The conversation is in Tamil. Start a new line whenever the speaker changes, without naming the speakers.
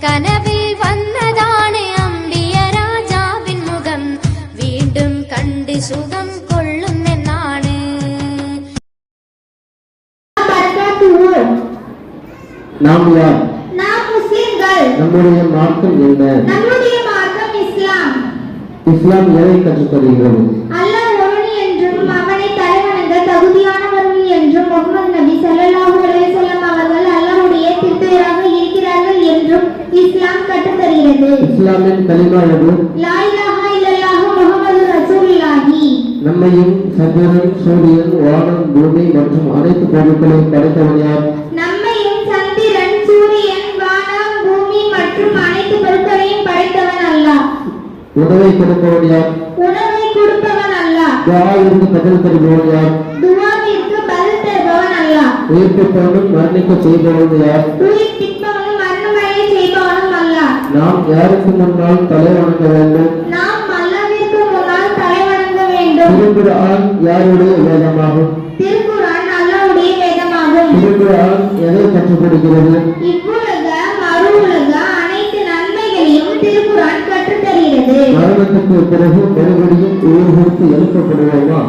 கனவில் வந்ததானே அம்பிய
ராஜாவின் முகம்.
மீண்டும் கண்டு சுகம் கொள்ளும் நாம் யார்?
நாம் முஸ்லிம்கள்.
நம்முடைய மார்க்கம் என்ன?
நம்முடைய மார்க்கம் இஸ்லாம்.
இஸ்லாம் எதை கற்றுத் தருகிறது
தருகிறது
இஸ்லாமின் கலிமா எது?
லா இலாஹா இல்லல்லாஹு முஹம்மது ரசூலுல்லாஹி.
நம்மையும் சந்திரன் சூரியன் வானம் பூமி மற்றும் அனைத்து பொருட்களையும் படைத்தவன் யார்?
நம்மையும் சந்திரன் சூரியன் வானம் பூமி மற்றும் அனைத்து பொருட்களையும் படைத்தவன் அல்லாஹ்
உணவை கொடுப்பவன் யார்?
உணவை கொடுப்பவன் அல்லாஹ்
துஆவிற்கு பதில் தருபவன் யார்?
துவாவிற்கு பதில் தருபவன் அல்லாஹ்
உயிர்ப்பிப்பவனும் மரணிக்க செய்பவன் யார்?
உயிர்
நாம் யாருக்கு முன்னால் தலை வணங்க வேண்டும்?
நாம் அல்லாஹ்விற்கு முன்னால் தலை வணங்க வேண்டும்.
திருக்குர்ஆன் யாருடைய வேதமாகும்?
திருக்குர்ஆன் அல்லாஹ்வுடைய வேதமாகும்.
திருக்குர்ஆன் எதை கற்றுக் கொடுக்கிறது
இவ்வுலக மறு உலக அனைத்து நன்மைகளையும் திருக்குர்ஆன் கற்றுத் தருகிறது
மரணத்துக்கு பிறகு மறுபடியும் உயிர் கொடுத்து எழுப்பப்படுவோமா